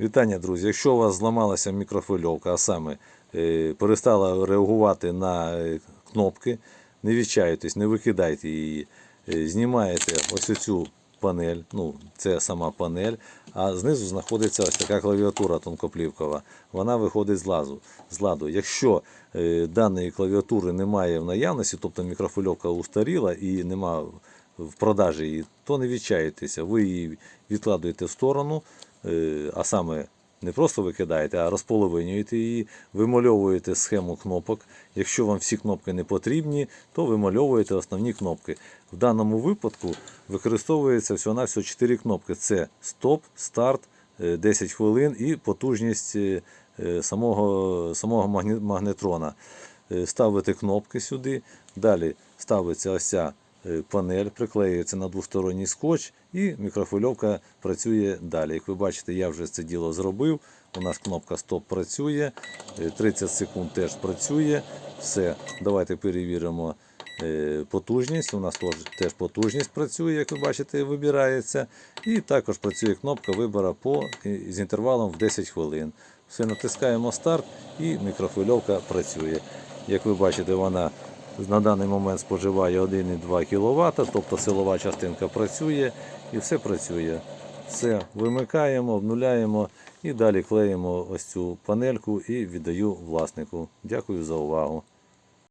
Вітання, друзі. Якщо у вас зламалася мікрофильовка, а саме е, перестала реагувати на е, кнопки, не відчаюйтесь, не викидайте її. Е, Знімаєте ось цю панель, ну це сама панель, а знизу знаходиться ось така клавіатура тонкоплівкова. Вона виходить з ладу. З ладу. Якщо даної клавіатури немає в наявності, тобто мікрофильовка устаріла і немає в продажі її, то не відчаюйтеся. Ви її відкладуєте в сторону, а саме не просто викидаєте, а розполовинюєте її, вимальовуєте схему кнопок. Якщо вам всі кнопки не потрібні, то вимальовуєте основні кнопки. В даному випадку використовується всього-навсього 4 кнопки: це стоп, старт, е, 10 хвилин і потужність е, е, самого, самого магнетрона. Е, Ставите кнопки сюди, далі ставиться е, панель, приклеюється на двосторонній скотч і мікрофильовка працює далі. Як ви бачите, я вже це діло зробив. У нас кнопка стоп працює, е, 30 секунд теж працює. Все, давайте перевіримо е, потужність. У нас теж, потужність працює, як ви бачите, вибирається. І також працює кнопка вибору по, е, з інтервалом в 10 хвилин. Все, натискаємо старт і мікрофильовка працює. Як ви бачите, вона на даний момент споживає 1,2 кВт, тобто силова частинка працює і все працює. Все, вимикаємо, обнуляємо і далі клеїмо ось цю панельку і віддаю власнику. Дякую за увагу.